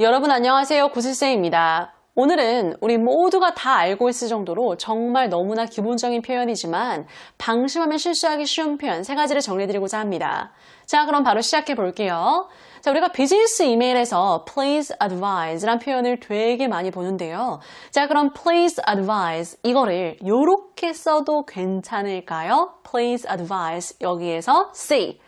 여러분 안녕하세요. 구슬쌤입니다. 오늘은 우리 모두가 다 알고 있을 정도로 정말 너무나 기본적인 표현이지만 방심하면 실수하기 쉬운 표현 세 가지를 정리해드리고자 합니다. 자, 그럼 바로 시작해 볼게요. 자, 우리가 비즈니스 이메일에서 please advise 란 표현을 되게 많이 보는데요. 자, 그럼 please advise 이거를 요렇게 써도 괜찮을까요? please advise 여기에서 say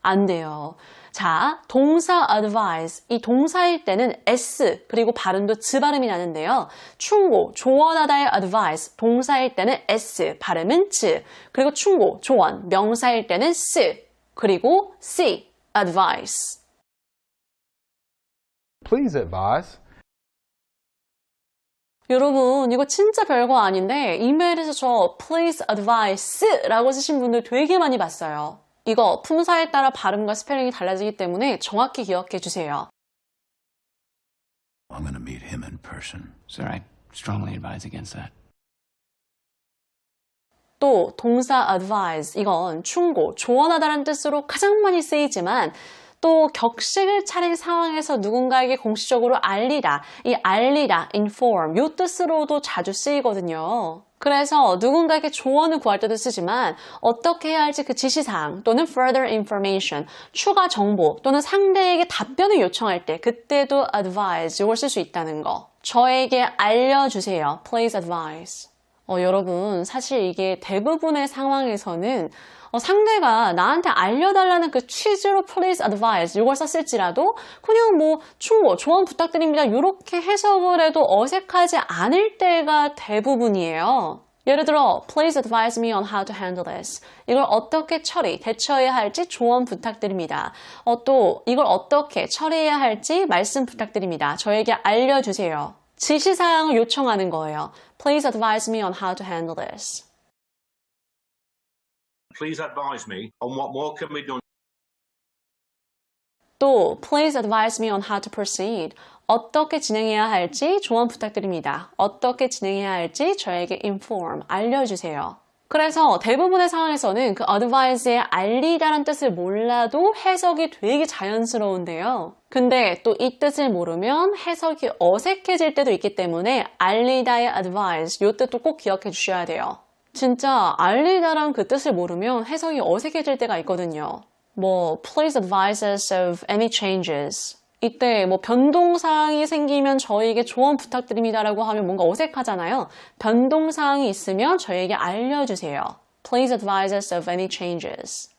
안 돼요. 자, 동사 advise. 이 동사일 때는 s 그리고 발음도 즈 발음이 나는데요. 충고, 조언하다의 advise. 동사일 때는 s, 발음은 즈. 그리고 충고, 조언. 명사일 때는 s. 그리고 c, advice. Please advise. 여러분, 이거 진짜 별거 아닌데 이메일에서 저 please advice라고 쓰신 분들 되게 많이 봤어요. 이거 품사에 따라 발음과 스펠링이 달라지기 때문에 정확히 기억해 주세요. I'm to meet him in person. Sir, I strongly advise against that. 또 동사 advise 이건 충고, 조언하다라는 뜻으로 가장 많이 쓰이지만 또 격식을 차린 상황에서 누군가에게 공식적으로 알리다, 이 알리다, inform 이 뜻으로도 자주 쓰이거든요. 그래서 누군가에게 조언을 구할 때도 쓰지만 어떻게 해야 할지 그 지시사항 또는 further information, 추가 정보 또는 상대에게 답변을 요청할 때 그때도 advise 이걸 쓸 수 있다는 거. 저에게 알려주세요. Please advise. 어, 여러분, 사실 이게 대부분의 상황에서는 어, 상대가 나한테 알려달라는 그 취지로 please advise 이걸 썼을지라도 그냥 뭐 충고, 조언 부탁드립니다 이렇게 해석을 해도 어색하지 않을 때가 대부분이에요. 예를 들어 please advise me on how to handle this 이걸 어떻게 처리, 대처해야 할지 조언 부탁드립니다. 어, 또 이걸 어떻게 처리해야 할지 말씀 부탁드립니다. 저에게 알려주세요. 지시사항을 요청하는 거예요. Please advise me on how to handle this. please advise me on what more can be done 또 Please advise me on how to proceed. 어떻게 진행해야 할지 조언 부탁드립니다. 어떻게 진행해야 할지 저에게 inform, 알려주세요. 그래서 대부분의 상황에서는 그 advise의 알리다란 뜻을 몰라도 해석이 되게 자연스러운데요. 근데 또 이 뜻을 모르면 해석이 어색해질 때도 있기 때문에 알리다의 advise 이 뜻도 꼭 기억해 주셔야 돼요. 진짜 알리다란 그 뜻을 모르면 해석이 어색해질 때가 있거든요. 뭐 please advise us of any changes. 이때 뭐 변동사항이 생기면 저에게 조언 부탁드립니다라고 하면 뭔가 어색하잖아요. 변동사항이 있으면 저에게 알려주세요. Please advise us of any changes.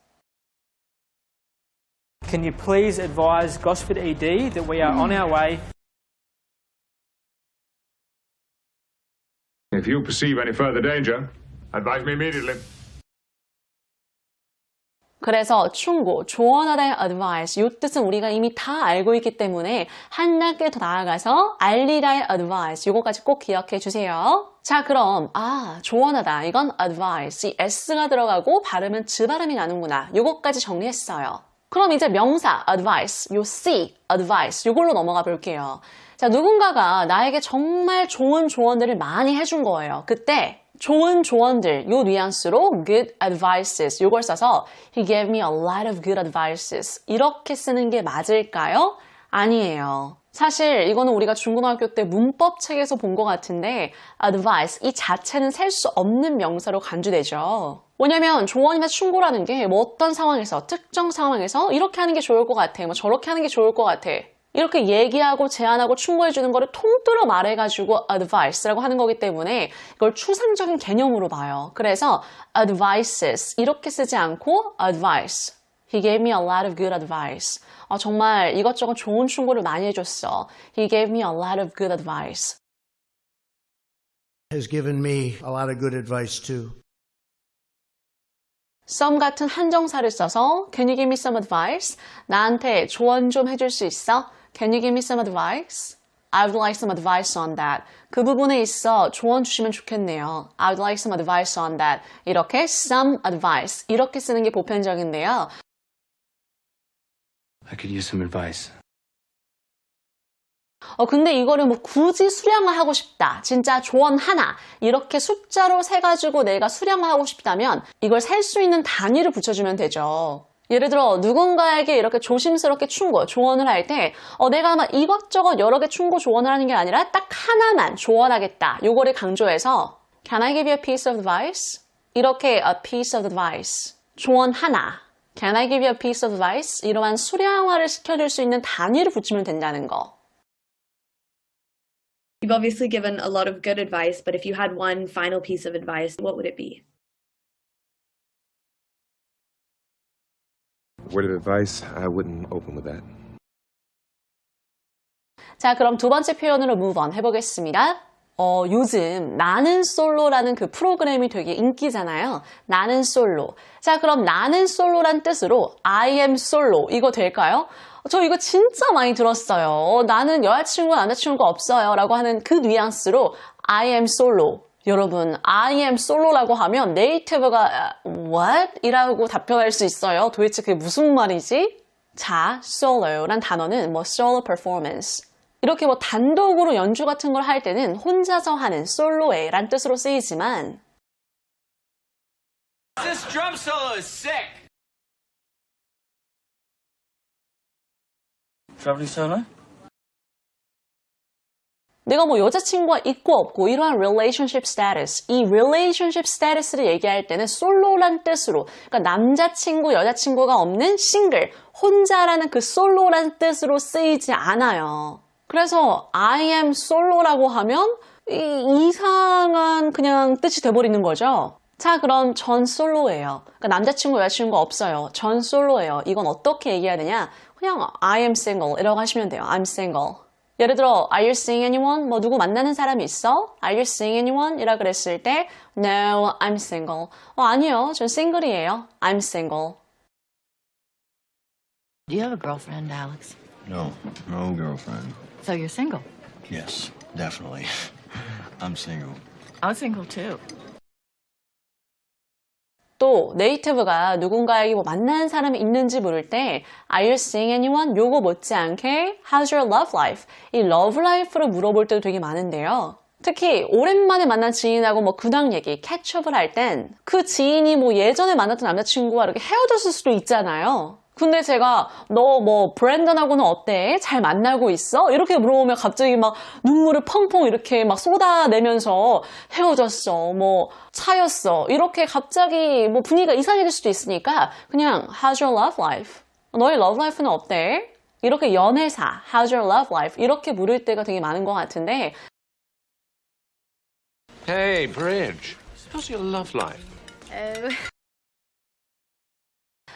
Can you please advise Gosford ED that we are on our way If you perceive any further danger, advise me immediately. 그래서 충고, 조언하다의 advice, 이 뜻은 우리가 이미 다 알고 있기 때문에 한 단계 더 나아가서 알리다의 advice, 이거까지 꼭 기억해 주세요. 자, 그럼 아, 조언하다, 이건 advice, 이 s가 들어가고 발음은 즈 발음이 나는구나. 이거까지 정리했어요. 그럼 이제 명사 advice, 요 c, advice, 이걸로 넘어가 볼게요. 자, 누군가가 나에게 정말 좋은 조언들을 많이 해준 거예요. 그때 좋은 조언들, 요 뉘앙스로 good advices 요걸 써서 he gave me a lot of good advices 이렇게 쓰는 게 맞을까요? 아니에요. 사실 이거는 우리가 중고등학교 때 문법 책에서 본 것 같은데 advice 이 자체는 셀 수 없는 명사로 간주되죠. 왜냐면 조언이나 충고라는 게 뭐 어떤 상황에서 특정 상황에서 이렇게 하는 게 좋을 것 같아, 뭐 저렇게 하는 게 좋을 것 같아. 이렇게 얘기하고 제안하고 충고해 주는 거를 통틀어 말해가지고 advice라고 하는 거기 때문에 이걸 추상적인 개념으로 봐요. 그래서 advices 이렇게 쓰지 않고 advice. He gave me a lot of good advice. 어, 정말 이것저것 좋은 충고를 많이 해줬어. He gave me a lot of good advice. has given me a lot of good advice too. Some 같은 한정사를 써서 Can you give me some advice? 나한테 조언 좀 해줄 수 있어? Can you give me some advice? I would like some advice on that. 그 부분에 있어 조언 주시면 좋겠네요. I would like some advice on that. 이렇게 some advice 이렇게 쓰는 게 보편적인데요. I could use some advice. 어, 근데 이거를 뭐 굳이 수량화하고 싶다. 진짜 조언 하나. 이렇게 숫자로 세가지고 내가 수량화하고 싶다면 이걸 셀수 있는 단위를 붙여주면 되죠. 예를 들어 누군가에게 이렇게 조심스럽게 충고, 조언을 할때 어, 내가 막 이것저것 여러 개 충고 조언을 하는 게 아니라 딱 하나만 조언하겠다. 요거를 강조해서 Can I give you a piece of advice? 이렇게 a piece of advice. 조언 하나. Can I give you a piece of advice? 이러한 수량화를 시켜줄 수 있는 단위를 붙이면 된다는 거. You've obviously given a lot of good advice, but if you had one final piece of advice, what would it be? Word of advice, I wouldn't open with that. 자, 그럼 두 번째 표현으로 move on 해보겠습니다. 어, 요즘 나는 솔로라는 그 프로그램이 되게 인기잖아요. 나는 솔로. 자, 그럼 나는 솔로란 뜻으로 I am solo 이거 될까요? 저 이거 진짜 많이 들었어요. 나는 여자친구, 남자친구가 없어요. 라고 하는 그 뉘앙스로 I am solo. 여러분, I am solo라고 하면 네이티브가 what? 이라고 답변할 수 있어요. 도대체 그게 무슨 말이지? 자, solo란 단어는 뭐 solo performance. 이렇게 뭐 단독으로 연주 같은 걸 할 때는 혼자서 하는 솔로에란 뜻으로 쓰이지만 This drum solo is sick. Traveling solo? 내가 뭐 여자친구가 있고 없고 이러한 relationship status, 이 relationship status를 얘기할 때는 솔로란 뜻으로, 그러니까 남자친구, 여자친구가 없는 싱글, 혼자라는 그 솔로란 뜻으로 쓰이지 않아요. 그래서 I am solo라고 하면 이, 이상한 그냥 뜻이 돼버리는 거죠. 자, 그럼 전 솔로예요. 그러니까 남자친구, 여자친구 없어요. 전 솔로예요. 이건 어떻게 얘기해야 되냐? 그냥 I am single 이라고 하시면 돼요. I'm single. 예를 들어, Are you seeing anyone? 뭐 누구 만나는 사람이 있어? Are you seeing anyone? 이라 그랬을 때 No, I'm single. 어, 아니요. 전 싱글이에요. I'm single. Do you have a girlfriend, Alex? No, no girlfriend. So you're single? Yes, definitely. I'm single. I'm single too. 또 네이티브가 누군가에게 뭐 만나는 사람이 있는지 물을 때 Are you seeing anyone? 요거 못지않게 How's your love life? 이 love life를 물어볼 때도 되게 많은데요. 특히 오랜만에 만난 지인하고 뭐 근황 얘기, 캐치업을 할 땐 그 지인이 뭐 예전에 만났던 남자친구와 이렇게 헤어졌을 수도 있잖아요. 근데 제가 너 뭐 브랜던하고는 어때? 잘 만나고 있어? 이렇게 물어보면 갑자기 막 눈물을 펑펑 이렇게 막 쏟아내면서 헤어졌어. 뭐 차였어. 이렇게 갑자기 뭐 분위기가 이상해질 수도 있으니까 그냥 How's your love life? 너의 love life는 어때? 이렇게 연애사, How's your love life? 이렇게 물을 때가 되게 많은 것 같은데 Hey, Bridge. How's your love life?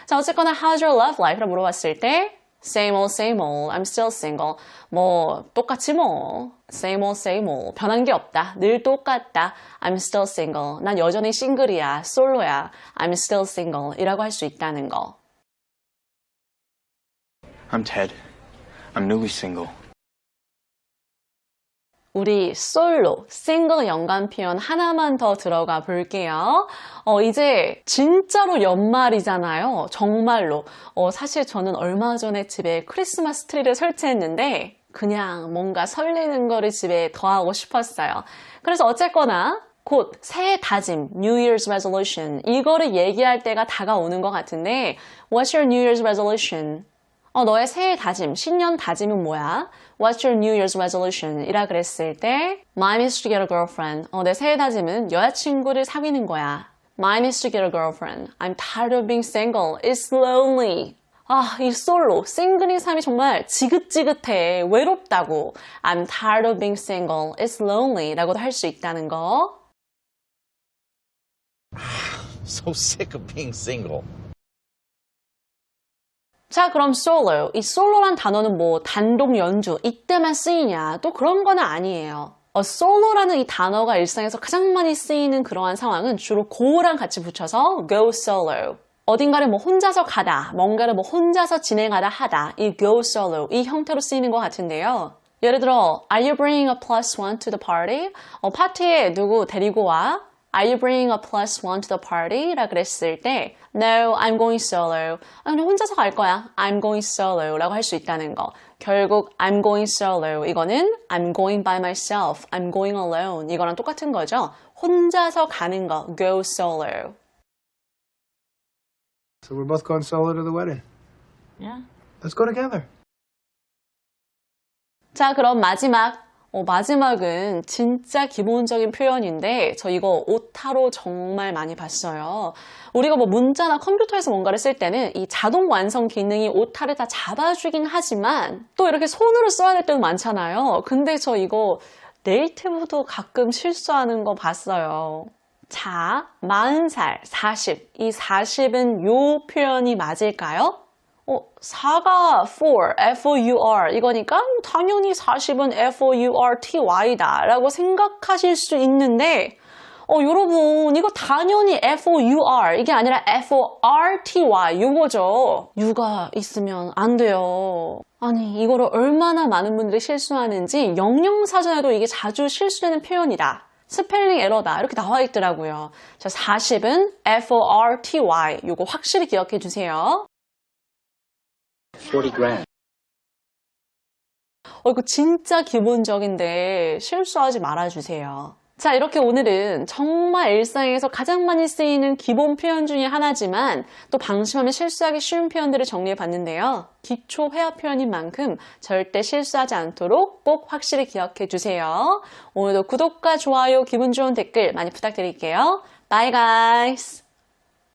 자, 어쨌거나 how's your love life라 물어봤을 때 same old, same old, I'm still single. 뭐 똑같지 뭐. same old, same old. 변한 게 없다. 늘 똑같다. I'm still single. 난 여전히 싱글이야. 솔로야. I'm still single. 이라고 할 수 있다는 거. I'm Ted. I'm newly single. 우리 솔로, 싱글 연관 표현 하나만 더 들어가 볼게요. 어, 이제 진짜로 연말이잖아요. 정말로. 어, 사실 저는 얼마 전에 집에 크리스마스 트리를 설치했는데 그냥 뭔가 설레는 거를 집에 더하고 싶었어요. 그래서 어쨌거나 곧 새해 다짐, New Year's Resolution 이거를 얘기할 때가 다가오는 것 같은데 What's your New Year's Resolution? 어, 너의 새해 다짐, 신년 다짐은 뭐야? What's your New Year's resolution? 이라 그랬을 때 Mine is to get a girlfriend. 어, 내 새해 다짐은 여자친구를 사귀는 거야. Mine is to get a girlfriend. I'm tired of being single. It's lonely. 아, 이 솔로, 싱글인 삶이 정말 지긋지긋해. 외롭다고. I'm tired of being single. It's lonely. 라고도 할 수 있다는 거. So sick of being single. 자, 그럼 솔로. 이 솔로란 단어는 뭐 단독 연주 이때만 쓰이냐? 또 그런 건 아니에요. 어, 솔로라는 이 단어가 일상에서 가장 많이 쓰이는 그러한 상황은 주로 go랑 같이 붙여서 go solo. 어딘가를 뭐 혼자서 가다, 뭔가를 뭐 혼자서 진행하다 하다, 이 go solo 이 형태로 쓰이는 것 같은데요. 예를 들어, Are you bringing a plus one to the party? 어, 파티에 누구 데리고 와? Are you bringing a plus one to the party? 라 그랬을 때 No, I'm going solo. 아, 그냥 혼자서 갈 거야. I'm going solo 라고 할 수 있다는 거. 결국 I'm going solo 이거는 I'm going by myself, I'm going alone 이거랑 똑같은 거죠. 혼자서 가는 거, go solo. So we're both going solo to the wedding. Yeah. Let's go together. 자, 그럼 마지막. 어, 마지막은 진짜 기본적인 표현인데 저 이거 오타로 정말 많이 봤어요. 우리가 뭐 문자나 컴퓨터에서 뭔가를 쓸 때는 이 자동 완성 기능이 오타를 다 잡아주긴 하지만 또 이렇게 손으로 써야 될 때도 많잖아요. 근데 저 이거 네이티브도 가끔 실수하는 거 봤어요. 자, 40살, 40. 이 40은 요 표현이 맞을까요? 어, 4가 for, F-O-U-R 이거니까 당연히 40은 F-O-U-R-T-Y다 라고 생각하실 수 있는데 어, 여러분 이거 당연히 F-O-U-R 이게 아니라 F-O-R-T-Y 요거죠. U가 있으면 안 돼요. 아니 이거를 얼마나 많은 분들이 실수하는지 영영사전에도 이게 자주 실수되는 표현이다. 스펠링 에러다 이렇게 나와 있더라고요. 자, 40은 F-O-R-T-Y 요거 확실히 기억해 주세요. 40 grand. 어, 이거 진짜 기본적인데 실수하지 말아주세요. 자, 이렇게 오늘은 정말 일상에서 가장 많이 쓰이는 기본 표현 중에 하나지만 또 방심하면 실수하기 쉬운 표현들을 정리해 봤는데요. 기초 회화 표현인 만큼 절대 실수하지 않도록 꼭 확실히 기억해 주세요. 오늘도 구독과 좋아요, 기분 좋은 댓글 많이 부탁드릴게요. Bye guys!